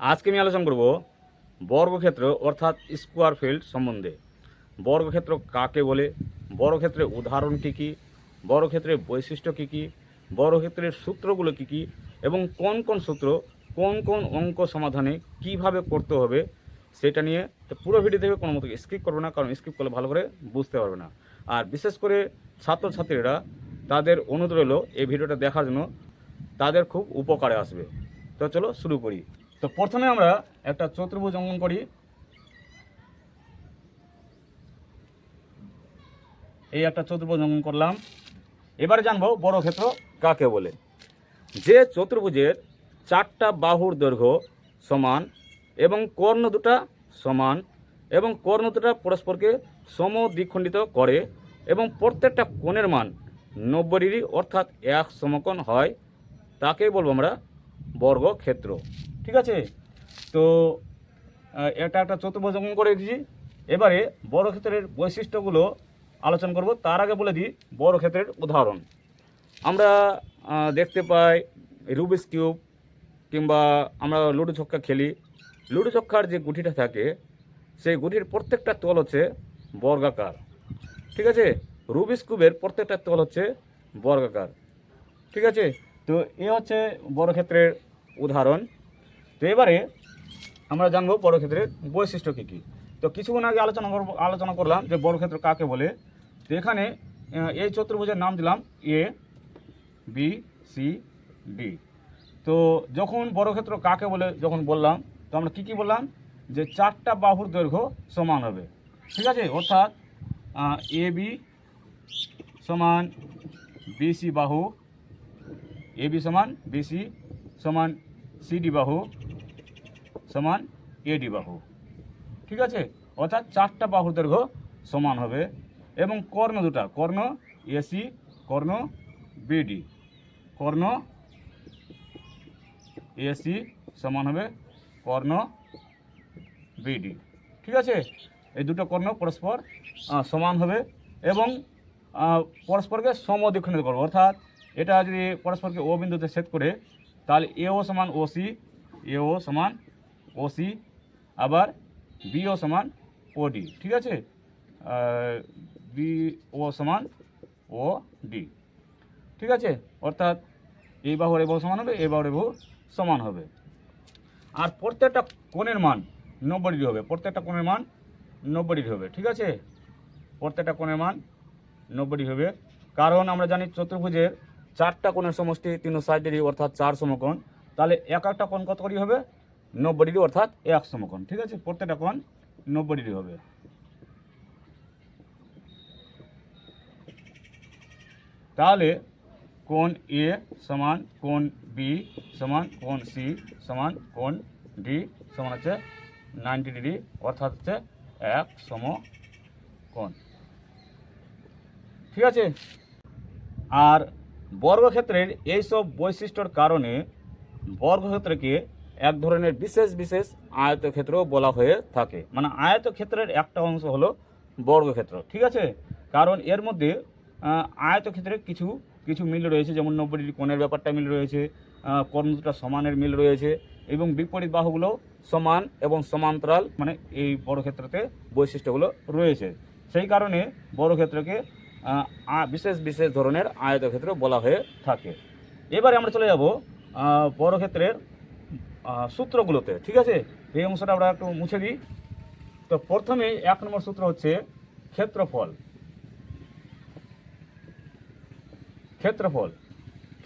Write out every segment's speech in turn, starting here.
আজকে আমি আলোচনা করব বর্গক্ষেত্র অর্থাৎ স্কোয়ার ফিল্ড সম্বন্ধে। বর্গক্ষেত্র কাকে বলে? বর্গক্ষেত্রের উদাহরণ কী কী? বর্গক্ষেত্রের বৈশিষ্ট্য কী কী? বর্গক্ষেত্রের সূত্রগুলো কী কী? এবং কোন কোন সূত্র কোন কোন অঙ্ক সমাধানে কীভাবে করতে হবে সেটা নিয়ে তো পুরো ভিডিও দেখবে, কোনো মতো স্কিপ করবে না, কারণ স্কিপ করলে ভালো করে বুঝতে পারবে না। আর বিশেষ করে ছাত্রছাত্রীরা তাদের অনুরোধ রইল এই ভিডিওটা দেখার জন্য, তাদের খুব উপকারে আসবে। তো চলো শুরু করি। তো প্রথমে আমরা একটা চতুর্ভুজ অঙ্কন করি। এই একটা চতুর্ভুজ অঙ্কন করলাম। এবারে জানব বড় ক্ষেত্র কাকে বলে? যে চতুর্ভুজের চারটা বাহুর দৈর্ঘ্য সমান এবং কর্ণ দুটা সমান এবং কর্ণ দুটা পরস্পরকে সম দ্বিখণ্ডিত করে এবং প্রত্যেকটা কোণের মান নব্বই ডিগ্রি অর্থাৎ এক সমকোণ হয়, তাকেই বলব আমরা বর্গক্ষেত্র ঠিক আছে? তো এটা একটা চতুর্ভুজ অঙ্কন করে দিয়েছি এবারে বর্গক্ষেত্রের বৈশিষ্ট্যগুলো আলোচনা করব। তার আগে বলে দিই বর্গক্ষেত্রের উদাহরণ। আমরা দেখতে পাই রুবিস কিউব কিংবা আমরা লুডো ছক্কা খেলি। লুডো ছক্কার যে গুটিটা থাকে, সেই গুটির প্রত্যেকটা তল হচ্ছে বর্গাকার। ঠিক আছে? রুবিস কিউবের প্রত্যেকটা তল হচ্ছে বর্গাকার। ঠিক আছে? তো এ হচ্ছে বর্গক্ষেত্রের উদাহরণ। তো এবারে আমরা জানব বর্গক্ষেত্রের বৈশিষ্ট্য কী কী। তো কিছুক্ষণ আগে আলোচনা করব, আলোচনা করলাম যে বর্গক্ষেত্র কাকে বলে। তো এখানে এই চতুর্ভুজের নাম দিলাম এ, বি, সি, ডি। তো যখন বর্গক্ষেত্র কাকে বলে যখন বললাম, তো আমরা কী কী বললাম? যে চারটা বাহুর দৈর্ঘ্য সমান হবে। ঠিক আছে? অর্থাৎ এ, বি সমান বিসি বাহু এ বি সমান বিসি সমান সিডি বাহু সমান এডি বাহু। ঠিক আছে? অর্থাৎ চারটা বাহুর দৈর্ঘ্য সমান হবে এবং কর্ণ দুটা, কর্ণ এসি কর্ণ বিডি কর্ণ এসি সমান হবে কর্ণ বিডি ঠিক আছে? এই দুটো কর্ণ পরস্পর সমান হবে এবং পরস্পরকে সমদ্বিখণ্ডিত করব। অর্থাৎ এটা যদি পরস্পরকে ও বিন্দুতে ছেদ করে, তাহলে সমান ও ওসি এও সমান ওসি আবার বিও সমান ওডি ঠিক আছে? বি ও সমান ও ডি, ঠিক আছে? অর্থাৎ এই বাহুর এই সমান হবে এই বাহুর এই সমান হবে। আর প্রত্যেকটা কোণের মান নব্বই ডিগ্রি হবে, প্রত্যেকটা কোণের মান নব্বই ডিগ্রি হবে, ঠিক আছে? প্রত্যেকটা কোণের মান নব্বই ডিগ্রি হবে। কারণ আমরা জানি চতুর্ভুজের চারটা কোণের সমষ্টি তিনশো ষাট ডিগ্রি অর্থাৎ চার সমকোণ, তাহলে এক একটা কোণ কত ডিগ্রি হবে? নব্বই ডিগ্রি অর্থাৎ এক সমকোণ, ঠিক আছে? প্রত্যেকটা কোণ নব্বই ডিগ্রি হবে। তাহলে কোণ এ সমান কোণ বি সমান কোণ সি সমান কোণ ডি সমান হচ্ছে নাইনটি ডিগ্রি অর্থাৎ হচ্ছে এক সম কোণ ঠিক আছে? আর বর্গক্ষেত্রের এইসব বৈশিষ্ট্যর কারণে বর্গক্ষেত্রকে এক ধরনের বিশেষ বিশেষ আয়তক্ষেত্র বলা হয়ে থাকে। মানে আয়তক্ষেত্রের একটা অংশ হলো বর্গক্ষেত্র ঠিক আছে? কারণ এর মধ্যে আহ, আয়তক্ষেত্রে কিছু কিছু মিল রয়েছে যেমন নব্বই ডিগ্রি কোণের ব্যাপারটা মিল রয়েছে দুটা সমানের মিল রয়েছে এবং বিপরীত বাহুগুলো সমান এবং সমান্তরাল মানে এই বর্গক্ষেত্রতে বৈশিষ্ট্যগুলো রয়েছে। সেই কারণে আ- বিশেষ বিশেষ ধরনের আয়তক্ষেত্র বলা হয়ে থাকে। এবারে আমরা চলে যাব আহ, বর্গক্ষেত্রের সূত্রগুলোতে ঠিক আছে? এই অংশটা আমরা একটু মুছে দিই। তো প্রথমে এক নম্বর সূত্র হচ্ছে ক্ষেত্রফল। ক্ষেত্রফল।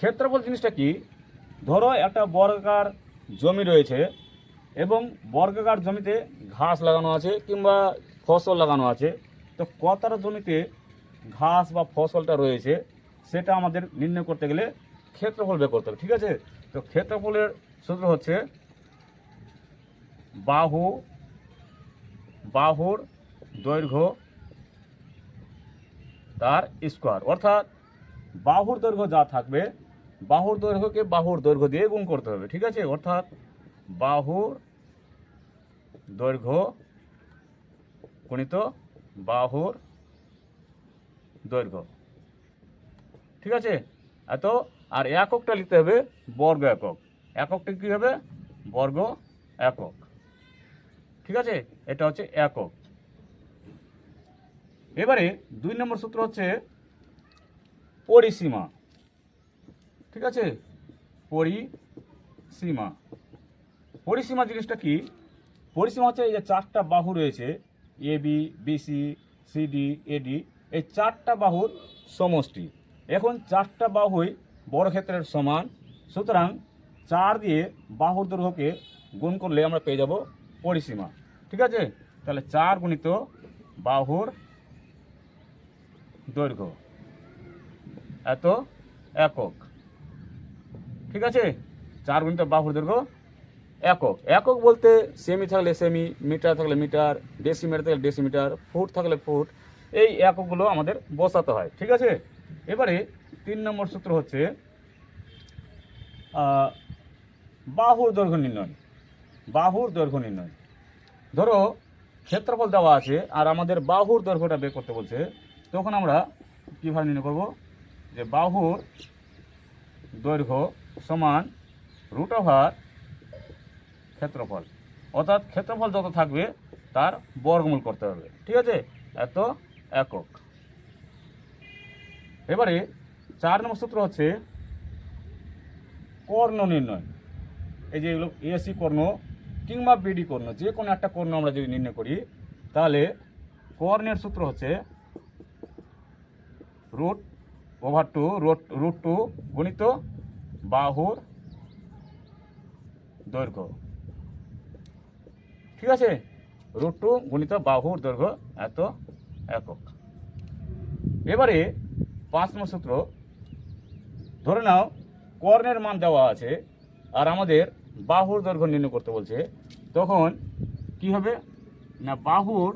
ক্ষেত্রফল জিনিসটা কি? ধরো একটা বর্গাকার জমি রয়েছে এবং বর্গাকার জমিতে ঘাস লাগানো আছে কিংবা ফসল লাগানো আছে। তো কতার জমিতে ঘাস বা ফসলটা রয়েছে, সেটা আমাদের নির্ণয় করতে গেলে ক্ষেত্রফল বের করতে হবে, ঠিক আছে? তো ক্ষেত্রফলের সূত্র হচ্ছে বাহু, বাহুর দৈর্ঘ্য তার স্কোয়ার অর্থাৎ বাহুর দৈর্ঘ্য যা থাকবে, বাহুর দৈর্ঘ্যকে বাহুর দৈর্ঘ্য দিয়ে গুণ করতে হবে, ঠিক আছে? অর্থাৎ বাহুর দৈর্ঘ্য গুণিত বাহুর দৈর্ঘ্য। ঠিক আছে? এত, আর এককটা লিখতে হবে বর্গ একক। এককটা কী হবে? বর্গ একক। ঠিক আছে? এটা হচ্ছে একক। এবারে দুই নম্বর সূত্র হচ্ছে পরিসীমা। ঠিক আছে? পরিসীমা। পরিসীমা জিনিসটা কি? পরিসীমা হচ্ছে এই যে চারটা বাহু রয়েছে, A, B BC CD AD এই চারটা বাহুর সমষ্টি। এখন চারটা বাহুই বর্গক্ষেত্রের সমান। সুতরাং চার দিয়ে বাহুর দৈর্ঘ্যকে গুণ করলে আমরা পেয়ে যাব পরিসীমা। ঠিক আছে? তাহলে চার গুণিত বাহুর দৈর্ঘ্য এত একক। ঠিক আছে? চার গুণিত বাহুর দৈর্ঘ্য একক। একক বলতে সেমি থাকলে সেমি মিটার থাকলে মিটার ডেসিমিটার থাকলে ডেসিমিটার ফুট থাকলে ফুট এই এককগুলো আমাদের বসাতে হয়, ঠিক আছে? এবারে তিন নম্বর সূত্র হচ্ছে বাহুর দৈর্ঘ্য নির্ণয়, বাহুর দৈর্ঘ্য নির্ণয়। ধরো, ক্ষেত্রফল দেওয়া আছে, আর আমাদের বাহুর দৈর্ঘ্যটা বের করতে বলছে, তখন আমরা কীভাবে নির্ণয় করব? যে বাহুর দৈর্ঘ্য সমান রুট ওভার ক্ষেত্রফল। অর্থাৎ ক্ষেত্রফল যত থাকবে, তার বর্গমূল করতে হবে, ঠিক আছে? এত একক এবারে চার নম্বর সূত্র হচ্ছে কর্ণ নির্ণয়। এই যে এগুলো এসি কর্ণ কিংবা বিডি কর্ণ, যে কোনো একটা কর্ণ আমরা যদি নির্ণয় করি, তাহলে কর্ণের সূত্র হচ্ছে root over two, root root two গণিত বাহুর দৈর্ঘ্য। ঠিক আছে? রুট টু গুণিত বাহুর দৈর্ঘ্য এত একক। এবারে পাঁচ নম্বর সূত্র, ধরে নাও কর্ণের মান দেওয়া আছে আর আমাদের বাহুর দৈর্ঘ্য নির্ণয় করতে বলছে। তখন কি হবে? না, বাহুর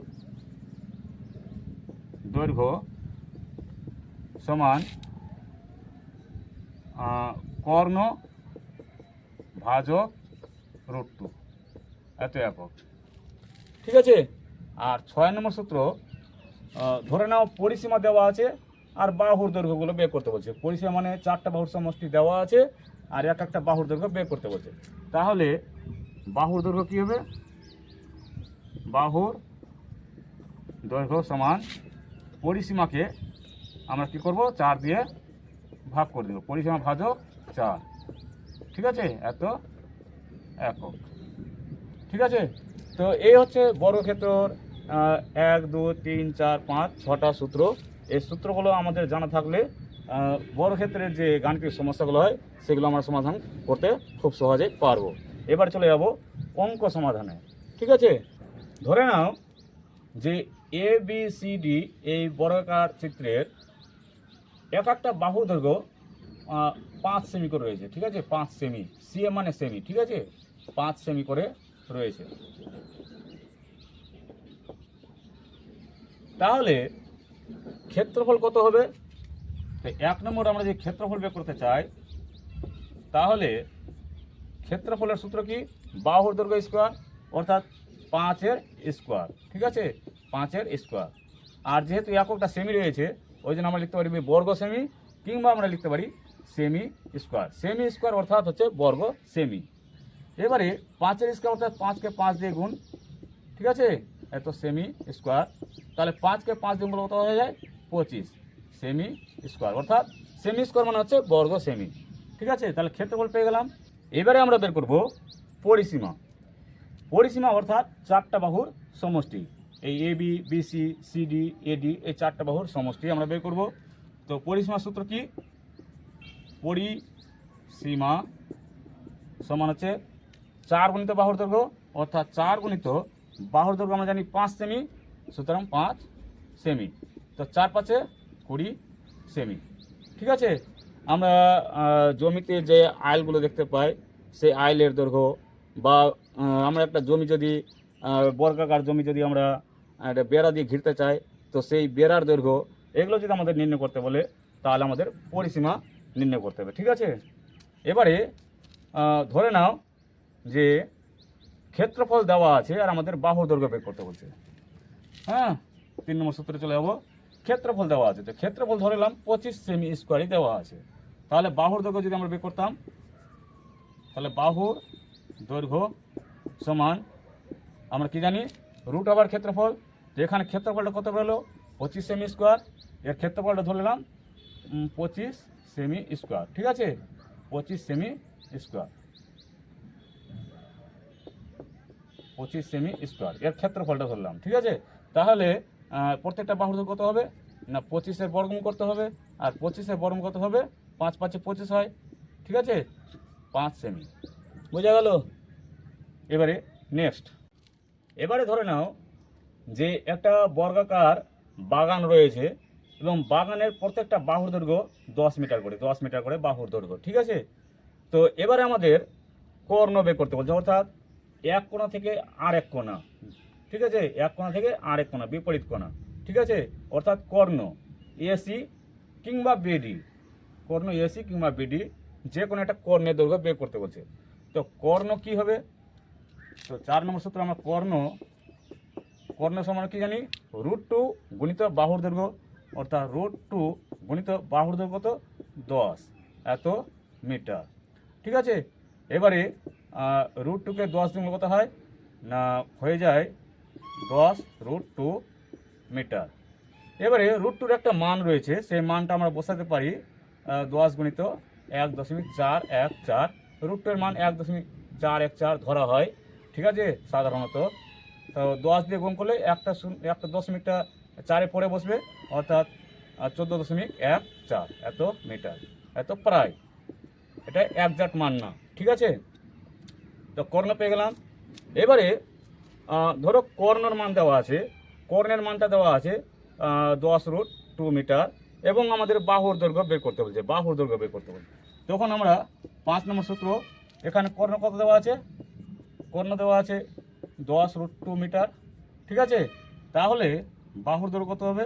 দৈর্ঘ্য সমান কর্ণ ভাজক রুট টু। এত একক। ঠিক আছে? আর ছয় নম্বর সূত্র ধরে নাও পরিসীমা দেওয়া আছে, আর বাহুর দৈর্ঘ্যগুলো বের করতে বলছে। পরিসীমা মানে চারটা বাহুর সমষ্টি দেওয়া আছে, আর এক একটা বাহুর দৈর্ঘ্য বের করতে বলছে। তাহলে বাহুর দৈর্ঘ্য কী হবে? বাহুর দৈর্ঘ্য সমান পরিসীমাকে আমরা কি করব? চার দিয়ে ভাগ করে দেবো। পরিসীমা ভাজক চার। ঠিক আছে? এত একক। ঠিক আছে? তো এই হচ্ছে বর্গক্ষেত্রর এক, দু, তিন, চার, পাঁচ, ছটা সূত্র। এই সূত্রগুলো আমাদের জানা থাকলে বড় বর্গক্ষেত্রের যে গাণিতিক সমস্যাগুলো হয়, সেগুলো আমরা সমাধান করতে খুব সহজে পারব। এবার চলে যাব অঙ্ক সমাধানে। ঠিক আছে? ধরে নাও যে এ বি সি ডি এই বর্গাকার চিত্রের এক একটা বাহু দৈর্ঘ্য পাঁচ সেমি করে রয়েছে। ঠিক আছে? পাঁচ সেমি। সিএ মানে সেমি। ঠিক আছে? পাঁচ সেমি করে রয়েছে। তাহলে ক্ষেত্রফল কত হবে? এক নম্বর আমরা যে ক্ষেত্রফল বের করতে চাই, তাহলে ক্ষেত্রফলের সূত্র কি? বাহুর দৈর্ঘ্য স্কোয়ার, অর্থাৎ পাঁচের স্কোয়ার, ঠিক আছে? পাঁচের স্কোয়ার। আর যেহেতু এককটা সেমি রয়েছে, ওই জন্য আমরা লিখতে পারি বর্গ সেমি কিংবা আমরা লিখতে পারি সেমি স্কোয়ার। সেমি স্কোয়ার অর্থাৎ হচ্ছে বর্গ সেমি এবারে পাঁচের স্কোয়ার অর্থাৎ পাঁচকে পাঁচ দিয়ে গুণ, ঠিক আছে? এত সেমি স্কোয়ার। তাহলে পাঁচকে পাঁচ দিয়ে কত হয়ে যায়? পঁচিশ। সেমি স্কোয়ার অর্থাৎ সেমি স্কোয়ার মানে হচ্ছে বর্গ সেমি ঠিক আছে? তাহলে ক্ষেত্রফল পেয়ে গেলাম। এবারে আমরা বের করব পরিসীমা। পরিসীমা অর্থাৎ চারটা বাহুর সমষ্টি। এই A B BC CD AD এই চারটা বাহুর সমষ্টি আমরা বের করব। তো পরিসীমা সূত্র কি? পরিসীমা সমান হচ্ছে চার গুণিত বাহুর দৈর্ঘ্য। অর্থাৎ চার গুণিত বাহুর দৈর্ঘ্য আমরা জানি পাঁচ সেমি সুতরাং পাঁচ সেমি। তো চার পাঁচে কুড়ি সেমি। ঠিক আছে? আমরা জমিতে যে আইলগুলো দেখতে পাই, সেই আইলের দৈর্ঘ্য বা আমরা একটা জমি যদি বর্গাকার জমি যদি আমরা একটা বেড়া দিয়ে ঘিরতে চাই, তো সেই বেড়ার দৈর্ঘ্য, এগুলো যদি আমাদের নির্ণয় করতে বলে, তাহলে আমাদের পরিসীমা নির্ণয় করতে হবে। ঠিক আছে? এবারে ধরে নাও যে ক্ষেত্রফল দেওয়া আছে আর আমাদের বাহু দৈর্ঘ্য বের করতে বলছে। হ্যাঁ? তিন নম্বর সূত্রে চলে যাব। ক্ষেত্রফল দেওয়া আছে। তো ক্ষেত্রফল ধরে নিলাম, পঁচিশ সেমি স্কোয়ারই দেওয়া আছে। তাহলে বাহুর দৈর্ঘ্য যদি আমরা বের করতাম, তাহলে বাহুর দৈর্ঘ্য সমান, আমরা কি জানি? রুট ওভার ক্ষেত্রফল। তো এখানে ক্ষেত্রফলটা কত বেরোলো? পঁচিশ সেমি স্কোয়ার এর ক্ষেত্রফলটা ধরে নিলাম পঁচিশ সেমি স্কোয়ার ঠিক আছে? পঁচিশ সেমি স্কোয়ার পঁচিশ সেমি স্কোয়ার এর ক্ষেত্রফলটা ধরলাম। ঠিক আছে? তাহলে প্রত্যেকটা বাহুর কত হবে? না, পঁচিশের বর্গমূল করতে হবে, আর পঁচিশের বর্গমূল কত হবে? পাঁচ পাঁচে পঁচিশ হয়। ঠিক আছে? পাঁচ সেমি বোঝা গেল? এবারে নেক্সট এবারে ধরে নাও যে একটা বর্গাকার বাগান রয়েছে এবং বাগানের প্রত্যেকটা বাহুর দৈর্ঘ্য দশ মিটার করে, দশ মিটার করে বাহুর দৈর্ঘ্য। ঠিক আছে? তো এবারে আমাদের কর্ণ বের করতে বলছে, অর্থাৎ এক কোণা থেকে আর এক কোণা। ঠিক আছে? এক কোণা থেকে আরেক কোণা, বিপরীত কোণা। ঠিক আছে? অর্থাৎ কর্ণ এসি কিংবা বিডি কর্ণ এসি কিংবা বিডি যে কোনো একটা কর্ণের দৈর্ঘ্য বের করতে বলছে। তো কর্ণ কি হবে? তো চার নম্বর সূত্র আমরা কর্ণ কর্ণ সমান কি জানি? রুট টু গুণিত বাহুর দৈর্ঘ্য, অর্থাৎ রুট টু গুণিত বাহুর দৈর্ঘ্য কত? দশ। এত মিটার। ঠিক আছে? এবারে রুট টুকে দশ দিন কত হয়? না, হয়ে যায় দশ রুট টু মিটার এবারে রুট টুর একটা মান রয়েছে, সেই মানটা আমরা বসাতে পারি দশ গুণিত এক দশমিক চার এক চার। রুট টুয়ের মান এক দশমিক চার এক চার ধরা হয়, ঠিক আছে? সাধারণত। তো দশ দিয়ে গুণ করলে একটা একটা দশমিকটা চারে পড়ে বসবে, অর্থাৎ চোদ্দ দশমিক এক চার। এত মিটার এত প্রায়। এটা একজাক্ট মান না, ঠিক আছে? তো কর্ণ পেয়ে গেলাম। এবারে ধরো কর্ণর মান দেওয়া আছে। কর্ণের মানটা দেওয়া আছে দশ রুট টু মিটার এবং আমাদের বাহুর দৈর্ঘ্য বের করতে বলছে, বাহুর দৈর্ঘ্য বের করতে বলছে। তখন আমরা পাঁচ নম্বর সূত্র, এখানে কর্ণ কত দেওয়া আছে? কর্ণ দেওয়া আছে দশ রুট টু মিটার ঠিক আছে? তাহলে বাহুর দৈর্ঘ্য কত হবে?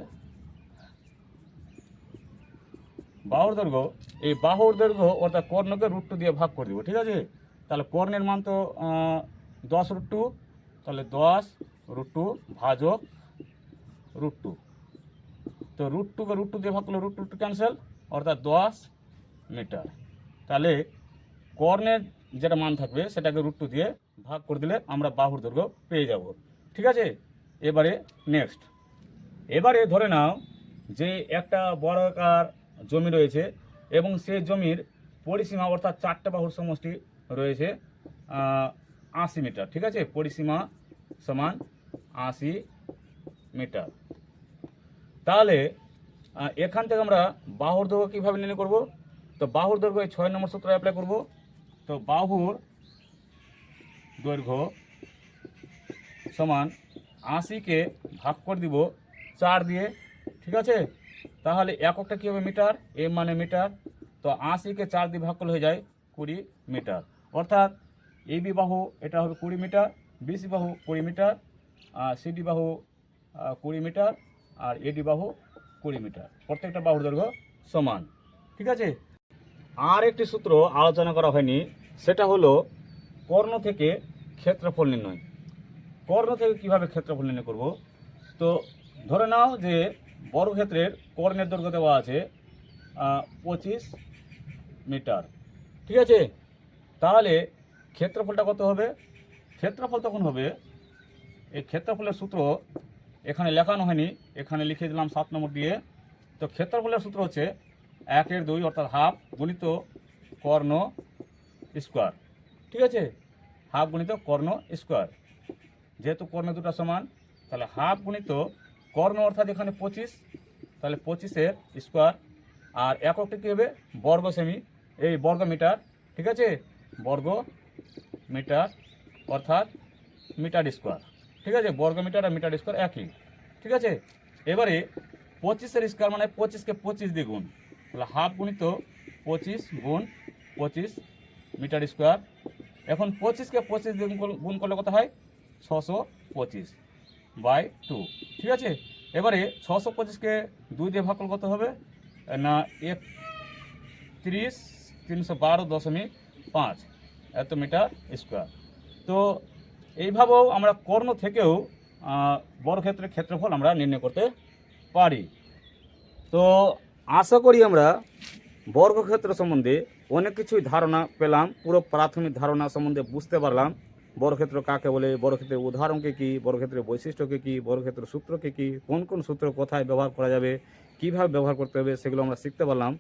বাহুর দৈর্ঘ্য, এই বাহুর দৈর্ঘ্য অর্থাৎ কর্ণকে রুট টু দিয়ে ভাগ করে দিব, ঠিক আছে? তাহলে কর্ণের মান তো দশ রুট টু তাহলে দশ রুট টু ভাজক রুট টু তো রুট টুকে রুট টু দিয়ে ভাগ করলে রুট টু টু ক্যান্সেল অর্থাৎ দশ মিটার তাহলে কর্ণের যেটা মান থাকবে, সেটাকে রুট টু দিয়ে ভাগ করে দিলে আমরা বাহুর দৈর্ঘ্য পেয়ে যাব। ঠিক আছে? এবারে নেক্সট এবারে ধরে নাও যে একটা বড় আকার জমি রয়েছে এবং সেই জমির পরিসীমা, অর্থাৎ চারটে বাহুর সমষ্টি রয়েছে আশি মিটার, ঠিক আছে? পরিসীমা সমান আশি মিটার। তাহলে এখান থেকে আমরা বাহুর দৈর্ঘ্য কীভাবে নির্ণয় করব? তো বাহুর দৈর্ঘ্য এই ছয় নম্বর সূত্রে অ্যাপ্লাই করব। তো বাহুর দৈর্ঘ্য সমান আশিকে ভাগ করে দিব চার দিয়ে, ঠিক আছে? তাহলে এককটা কী হবে মিটার? এম মানে মিটার। তো আশিকে চার দিয়ে ভাগ করলে হয়ে যায় কুড়ি মিটার। অর্থাৎ এবি বাহু এটা হবে কুড়ি মিটার বিসি বাহু কুড়ি মিটার আর সিডি বাহু আহ, কুড়ি মিটার আর এডি বাহু কুড়ি মিটার। প্রত্যেকটা বাহুর দৈর্ঘ্য সমান। ঠিক আছে? আর একটি সূত্র আলোচনা করা হয়নি সেটা হলো কর্ণ থেকে ক্ষেত্রফল নির্ণয়। কর্ণ থেকে কীভাবে ক্ষেত্রফল নির্ণয় করব? তো ধরে নাও যে বর্গক্ষেত্রের কর্ণের দৈর্ঘ্য দেওয়া আছে পঁচিশ মিটার। ঠিক আছে? তাহলে ক্ষেত্রফলটা কত হবে? ক্ষেত্রফল তখন হবে, এই ক্ষেত্রফলের সূত্র এখানে লেখানো হয়নি, এখানে লিখে দিলাম সাত নম্বর দিয়ে। তো ক্ষেত্রফলের সূত্র হচ্ছে একের দুই অর্থাৎ হাফ গুণিত কর্ণ স্কোয়ার। ঠিক আছে? হাফ গুণিত কর্ণ স্কোয়ার। যেহেতু কর্ণ দুটো সমান, তাহলে হাফ গুণিত কর্ণ অর্থাৎ এখানে পঁচিশ, তাহলে পঁচিশের স্কোয়ার। আর এককটা কী হবে? বর্গ সেমি এই বর্গ মিটার ঠিক আছে? বর্গ মিটার, অর্থাৎ মিটার স্কোয়ার। ঠিক আছে? বর্গ মিটার আর মিটার স্কোয়ার একই। ঠিক আছে? এবারে পঁচিশের স্কোয়ার মানে পঁচিশকে পঁচিশ দিয়ে গুণ। তাহলে হাফ গুণিত পঁচিশ গুণ পঁচিশ মিটার স্কোয়ার। এখন পঁচিশকে পঁচিশ দিয়ে গুণ করলে- কত হয়? ছশো পঁচিশ বাই টু। ঠিক আছে? এবারে ছশো পঁচিশকে দুই দিয়ে ভাগ করলে কত হবে? না এক তিরিশ তিনশো বারো দশমিক পাঁচ। এত মিটার স্কোয়ার। তো এইভাবেও আমরা কর্ণ থেকেও বর্গক্ষেত্রের ক্ষেত্রফল আমরা নির্ণয় করতে পারি। তো আশা করি আমরা বর্গক্ষেত্র সম্বন্ধে অনেক কিছুই ধারণা পেলাম, পুরো প্রাথমিক ধারণা সম্বন্ধে বুঝতে পারলাম। বর্গক্ষেত্র কাকে বলে, বর্গক্ষেত্রের উদাহরণকে কী বর্গক্ষেত্রের বৈশিষ্ট্যকে কী বর্গক্ষেত্রের সূত্রকে কী, কোন কোন সূত্র কোথায় ব্যবহার করা যাবে, কীভাবে ব্যবহার করতে হবে, সেগুলো আমরা শিখতে পারলাম।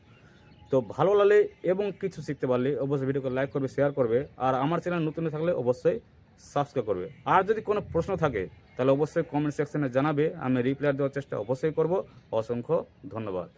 তো ভালো লাগলে এবং কিছু শিখতে পারলে অবশ্যই ভিডিওকে লাইক করবে শেয়ার করবে, আর আমার চ্যানেল নতুন থাকলে অবশ্যই সাবস্ক্রাইব করবে। আর যদি কোনো প্রশ্ন থাকে, তাহলে অবশ্যই কমেন্ট সেকশনে জানাবে, আমি রিপ্লাই দেওয়ার চেষ্টা অবশ্যই করব। অসংখ্য ধন্যবাদ।